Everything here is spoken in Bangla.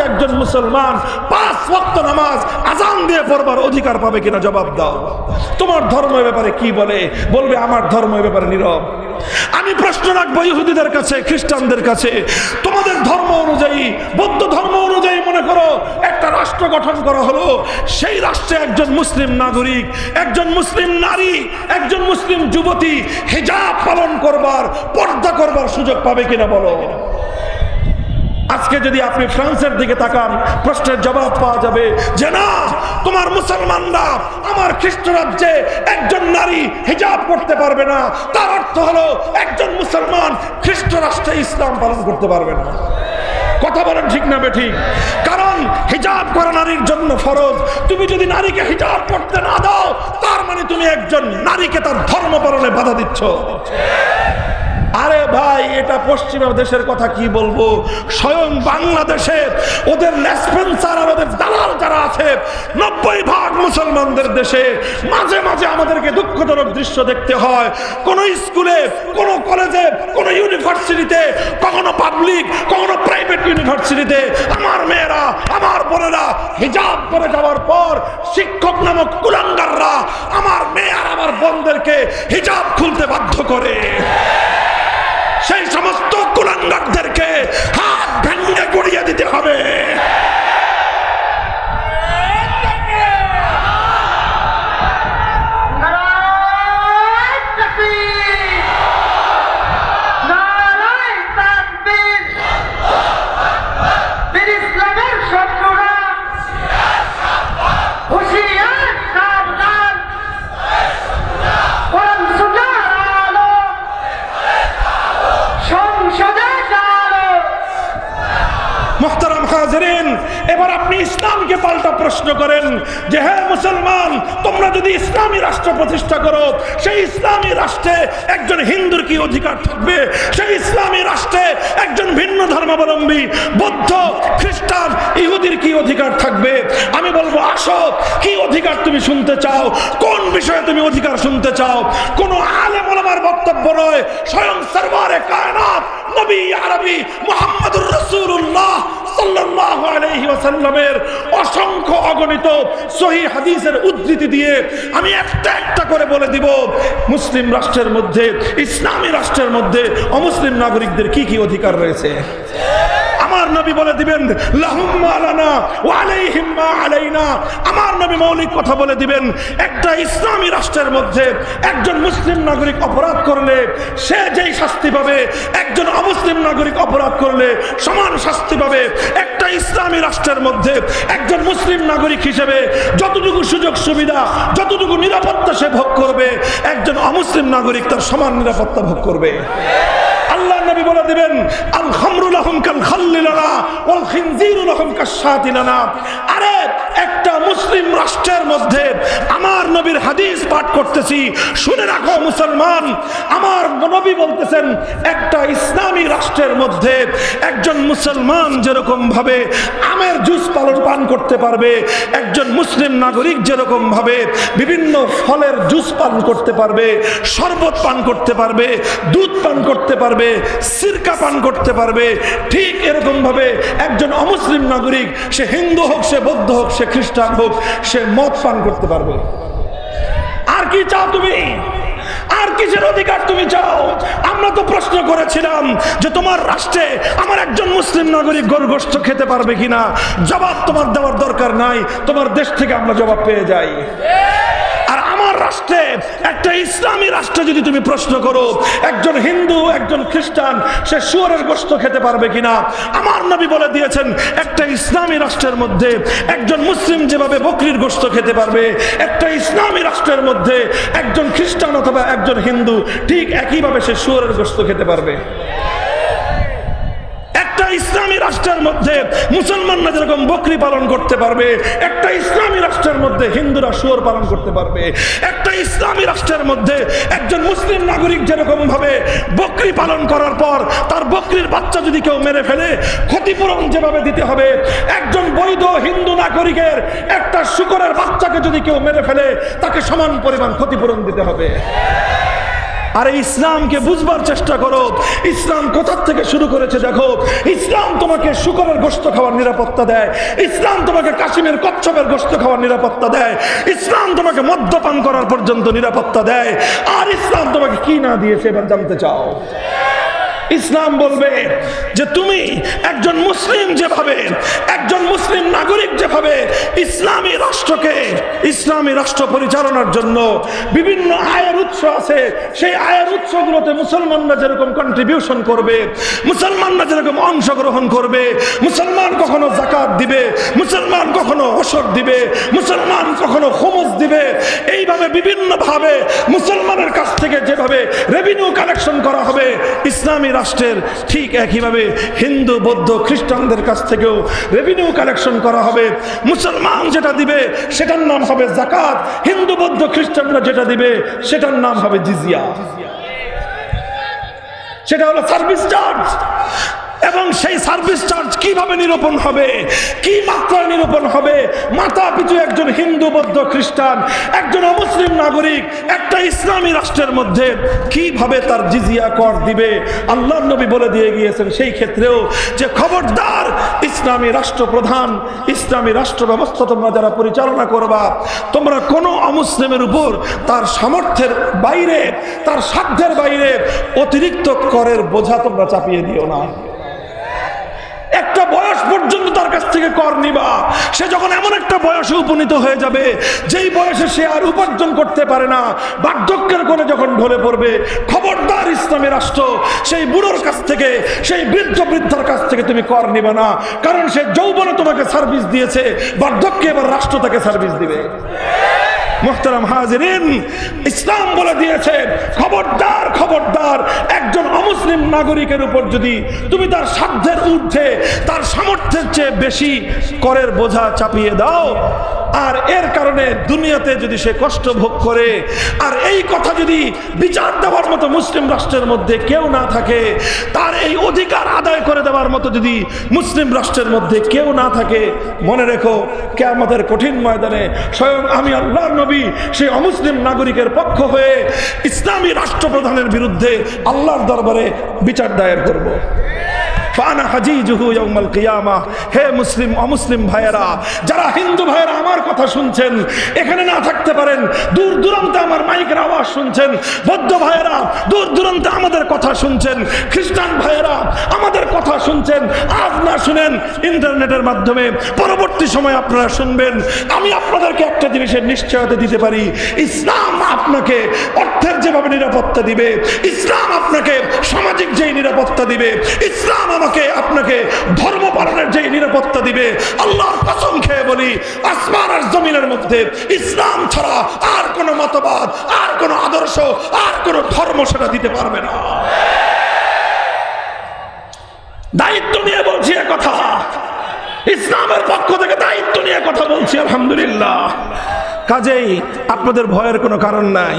একজন মুসলমান পাঁচ ওয়াক্ত নামাজ আজান দিয়ে পড়বার অধিকার পাবে কিনা জবাব দাও। তোমার ধর্মের ব্যাপারে কি বলে? বলবে, আমার ধর্মের ব্যাপারে নীরব। আমি প্রশ্ন রাখব ইহুদিদের কাছে, খ্রিস্টানদের কাছে। তোমাদের ধর্ম অনুযায়ী, বৌদ্ধ ধর্ম অনুযায়ী মনে করো, একটা রাষ্ট্র গঠন করা হলো। সেই রাষ্ট্রে একজন মুসলিম নাগরিক, একজন মুসলিম নারী, একজন মুসলিম যুবতী হিজাব পালন করবার, পর্দা করবার সুযোগ পাবে কিনা বলো? আজকে যদি আপনি ফ্রান্সের দিকে তাকান, প্রশ্নের জবাব পাওয়া যাবে যে না, তোমার মুসলমানরা আমার খ্রিস্ট রাজ্যে একজন নারী হিজাব করতে পারবে না। তার অর্থ হলো, একজন মুসলমান খ্রিস্ট রাষ্ট্রে ইসলাম পালন করতে পারবে না। কথা বলেন ঠিক না বেঠিক কারণ হিজাব করা নারীর জন্য ফরজ। তুমি যদি নারীকে হিজাব করতে না দাও, তার মানে তুমি একজন নারীকে তার ধর্ম পালনে বাধা দিচ্ছ। আরে ভাই, এটা পশ্চিমা দেশের কথা কি বলব? স্বয়ং বাংলাদেশের ওদের লেসপেন্সার আর ওদের দালাল যারা আছে, নব্বই ভাগ মুসলমানদের দেশে মাঝে মাঝে আমাদেরকে দুঃখজনক দৃশ্য দেখতে হয়। কোন স্কুলে, কোন কলেজে, কোন ইউনিভার্সিটিতে, কখনো পাবলিক, কখনো প্রাইভেট ইউনিভার্সিটিতে। আমার মেয়েরা, আমার বোনেরা হিজাব করে যাওয়ার পর শিক্ষক নামক কুলাঙ্গাররা আমার মেয়ে আর আমার বোনদেরকে হিজাব খুলতে বাধ্য করে। সেই সমস্ত কুলাঙ্গারদেরকে হাত ভেঙে গড়িয়ে দিতে হবে নারায়ণ তাকবীর নারায়ণ তাকবীর বীর ইসলামের শত্রুরা হুঁশিয়ার সাবধান কোরআন সুন্নাহর আলো সংসদে আলো মোহতারাম হাজরিন এবার আপনি ইসলামকে পাল্টা প্রশ্ন করেন যে হ্যাঁ মুসলমান, তোমরা যদি ইসলামী রাষ্ট্র প্রতিষ্ঠা করো, সেই ইসলামী রাষ্ট্রে একজন হিন্দুর কি অধিকার থাকবে? সেই ইসলামী রাষ্ট্রে একজন ভিন্ন ধর্মাবলম্বী, বৌদ্ধ, খ্রিস্টান, ইহুদির কি অধিকার থাকবে? আমি বলব, আসো, কি অধিকার তুমি শুনতে চাও? কোন বিষয়ে তুমি অধিকার শুনতে চাও? কোন আলেম ওলামার বক্তব্য নয়, স্বয়ং সরবারে কায়নাত, নবী আরবি মুহাম্মদুর রাসূলুল্লাহ সাল্লাল্লাহু আলাইহি ওয়াসাল্লামের অসংখ্য অগণিত সহি হাদিসের উদ্ধৃতি দিয়ে আমি একটা একটা করে বলে দিব, মুসলিম রাষ্ট্রের মধ্যে, ইসলামী রাষ্ট্রের মধ্যে অমুসলিম নাগরিকদের কি কি অধিকার রয়েছে? আমার নবী বলে দিবেন আলাইনা। আমার নবী মৌলিক কথা বলে দিবেন, একটা ইসলামী রাষ্ট্রের মধ্যে একজন মুসলিম নাগরিক অপরাধ করলে সে যেই শাস্তি পাবে, একজন অমুসলিম নাগরিক অপরাধ করলে সমান শাস্তি পাবে। একটা ইসলামী রাষ্ট্রের মধ্যে একজন মুসলিম নাগরিক হিসেবে যতটুকু সুযোগ সুবিধা, যতটুকু নিরাপত্তা সে ভোগ করবে, একজন অমুসলিম নাগরিক তার সমান নিরাপত্তা ভোগ করবে। বলে দিবেন আল খামরু লাহুম কাল খাল্লি লানা ওয়াল খিনজিরু লাহুম কাশাতি লানা। আরে মুসলিম রাষ্ট্রের মধ্যে আমার নবীর হাদিস পাঠ করতেছি। শুনে রাখো, মুসলমান, আমার নবী বলতেছেন, একটা ইসলামী রাষ্ট্রের মধ্যে একজন মুসলমান যেরকম ভাবে আমের জুস পালন পান করতে পারবে, একজন মুসলিম নাগরিক যেরকম ভাবে বিভিন্ন ফলের জুস পান করতে পারবে, শরবত পান করতে পারবে, দুধ পান করতে পারবে, সিরকা পান করতে পারবে, ঠিক এরকম ভাবে একজন অমুসলিম নাগরিক, সে হিন্দু হোক, সে বৌদ্ধ হোক, সে খ্রিস্টান হোক সে মদ পান করতে পারবে। আর কি চাও তুমি? আর কিসের অধিকার তুমি চাও? আমরা তো প্রশ্ন করেছিলাম যে তোমার রাষ্ট্রে আমার একজন মুসলিম নাগরিক গরু গোষ্ঠ খেতে পারবে কিনা? জবাব তোমার দেওয়ার দরকার নাই। তোমার দেশ থেকে আমরা জবাব পেয়ে যাই। রাষ্ট্রে, একটা ইসলামী রাষ্ট্রে যদি তুমি প্রশ্ন করো, একজন হিন্দু, একজন খ্রিস্টান, সে শুয়ারের গোস্ত খেতে পারবে কিনা? আমার নবী বলে দিয়েছেন, একটা ইসলামী রাষ্ট্রের মধ্যে একজন মুসলিম যেভাবে বকরির গোস্ত খেতে পারবে, একটা ইসলামী রাষ্ট্রের মধ্যে একজন খ্রিস্টান অথবা একজন হিন্দু ঠিক একইভাবে সে শুয়ারের গোস্ত খেতে পারবে। রাষ্ট্রের মধ্যে মুসলমানরা যেরকম বকরি পালন করতে পারবে, একটা ইসলামী রাষ্ট্রের মধ্যে হিন্দুরা শুয়োর পালন করতে পারবে, একটা ইসলামী রাষ্ট্রের মধ্যে একজন মুসলিম নাগরিক যেরকম ভাবে বকরি পালন করার পর তার বকরির বাচ্চা যদি কেউ মেরে ফেলে, ক্ষতিপূরণ যেভাবে দিতে হবে, একজন বৈধ হিন্দু নাগরিকের একটা শুকরের বাচ্চাকে যদি কেউ মেরে ফেলে, তাকে সমান পরিমাণ ক্ষতিপূরণ দিতে হবে। আরে ইসলামকে বুঝবার চেষ্টা করো। ইসলাম কোথার থেকে শুরু করেছে দেখো। ইসলাম তোমাকে শুকরের গোস্ত খাওয়ার নিরাপত্তা দেয়। ইসলাম তোমাকে কাশ্মীর কচ্ছপের গোস্ত খাওয়ার নিরাপত্তা দেয়। ইসলাম তোমাকে মদ্যপান করার পর্যন্ত নিরাপত্তা দেয়। আর ইসলাম তোমাকে কি না দিয়েছে এবার জানতে চাও? ইসলাম বলবে যে তুমি একজন মুসলিম যেভাবে, একজন মুসলিম নাগরিক যেভাবে ইসলামী রাষ্ট্রকে, ইসলামী রাষ্ট্র পরিচালনার জন্য বিভিন্ন আয়ের উৎস আছে। সেই আয়ের উৎসগুলোতে মুসলমানরা যেরকম কন্ট্রিবিউশন করবে, মুসলমানরা যেরকম অংশগ্রহণ করবে, মুসলমান কখনো জাকাত দিবে, মুসলমান কখনো ওসর দিবে, মুসলমান কখনো খোমস দিবে। এইভাবে বিভিন্নভাবে মুসলমানের কাছ থেকে যেভাবে রেভিনিউ কালেকশন করা হবে, ইসলামী রাষ্ট্রের ঠিক একইভাবে হিন্দু, বৌদ্ধ, খ্রিস্টানদের কাছ থেকেও রেভিনিউ কালেকশন করা হবে। মুসলমান যেটা দিবে, সেটার নাম হবে জাকাত হিন্দু, বৌদ্ধ, খ্রিস্টানরা যেটা দিবে, সেটার নাম হবে জিজিয়া। সেটা হলো সার্ভিস চার্জ। এবং সেই সার্ভিস চার্জ কীভাবে নিরূপণ হবে? কি নিরূপণ হবে। মাথা পিছু একজন হিন্দু, বৌদ্ধ, খ্রিস্টান, একজন অমুসলিম নাগরিক, একটা ইসলামী রাষ্ট্রের মধ্যে কীভাবে তার জিজিয়া কর দিবে? আল্লাহ নবী বলে দিয়ে গিয়েছেন সেই ক্ষেত্রেও যে খবরদার ইসলামী রাষ্ট্রপ্রধান, ইসলামী রাষ্ট্র ব্যবস্থা তোমরা যারা পরিচালনা করবা, তোমরা কোনো অমুসলিমের উপর তার সামর্থ্যের বাইরে, তার সাধ্যের বাইরে অতিরিক্ত করের বোঝা তোমরা চাপিয়ে দিও না। পর্যন্ত তার কাছ থেকে কর নিবা। সে যখন এমন একটা বয়সে উপনীত হয়ে যাবে, যেই বয়সে সে আর উপার্জন করতে পারে না, বার্ধক্যের কোণে যখন ঢলে পড়বে, খবরদার ইসলামী রাষ্ট্র সেই বুড়োর কাছ থেকে, সেই বৃদ্ধ বৃদ্ধার কাছ থেকে তুমি কর নিবে না। কারণ সে যৌবনে তোমাকে সার্ভিস দিয়েছে, বার্ধক্যে এবার রাষ্ট্র তাকে সার্ভিস দিবে। মোহতারাম হাজিরিন, ইসলাম বলে দিয়েছে খবরদার খবরদার, একজন অমুসলিম নাগরিকের উপর যদি তুমি তার সাধ্যের ঊর্ধ্বে, তার সামর্থ্যের চেয়ে বেশি করের বোঝা চাপিয়ে দাও আর এর কারণে দুনিয়াতে যদি সে কষ্ট ভোগ করে, আর এই কথা যদি বিচার দেওয়ার মতো মুসলিম রাষ্ট্রের মধ্যে কেউ না থাকে, তার এই অধিকার আদায় করে দেওয়ার মতো যদি মুসলিম রাষ্ট্রের মধ্যে কেউ না থাকে, মনে রেখো কে আমাদের কঠিন ময়দানে স্বয়ং আমি আল্লাহর নবী, সেই অমুসলিম নাগরিকের পক্ষ হয়ে ইসলামী রাষ্ট্রপ্রধানের বিরুদ্ধে আল্লাহর দরবারে বিচার দায়ের করব। ফানা হাজিজুহু ইয়াউমাল কিয়ামা। হে মুসলিম, অমুসলিম ভাইয়েরা, যারা হিন্দু ভাইয়েরা আমার কথা শুনছেন, এখানে না থাকতে পারেন, দূর দূরান্তে আমার মাইকের আওয়াজ শুনছেন, বৌদ্ধ ভাইয়েরা, দূর দূরান্তে আমাদের কথা শুনছেন, খ্রিস্টান ভাইয়েরা আমাদের কথা শুনছেন, আজ না শুনেন, ইন্টারনেটের মাধ্যমে পরবর্তী সময় আপনারা শুনবেন। আমি আপনাদেরকে একটা জিনিসের নিশ্চয়তা দিতে পারি, ইসলাম আপনাকে অর্থের যেভাবে নিরাপত্তা দিবে, ইসলাম আপনাকে সামাজিক যেই নিরাপত্তা দিবে, ইসলাম আমাকে আপনাকে ধর্ম পালনের যেই নিরাপত্তা দিবে, আল্লাহর কসম খেয়ে বলি, আসমান আর জমিনের মধ্যে ইসলাম ছাড়া আর কোনো মতবাদ, আর কোনো আদর্শ, আর কোনো ধর্ম সেটা দিতে পারবে না। দায়িত্ব নিয়ে বলছি কথা। ইসলামের পক্ষ থেকে দায়িত্ব নিয়ে কথা বলছি, আলহামদুলিল্লাহ। কাজেই আপনাদের ভয়ের কোনো কারণ নাই।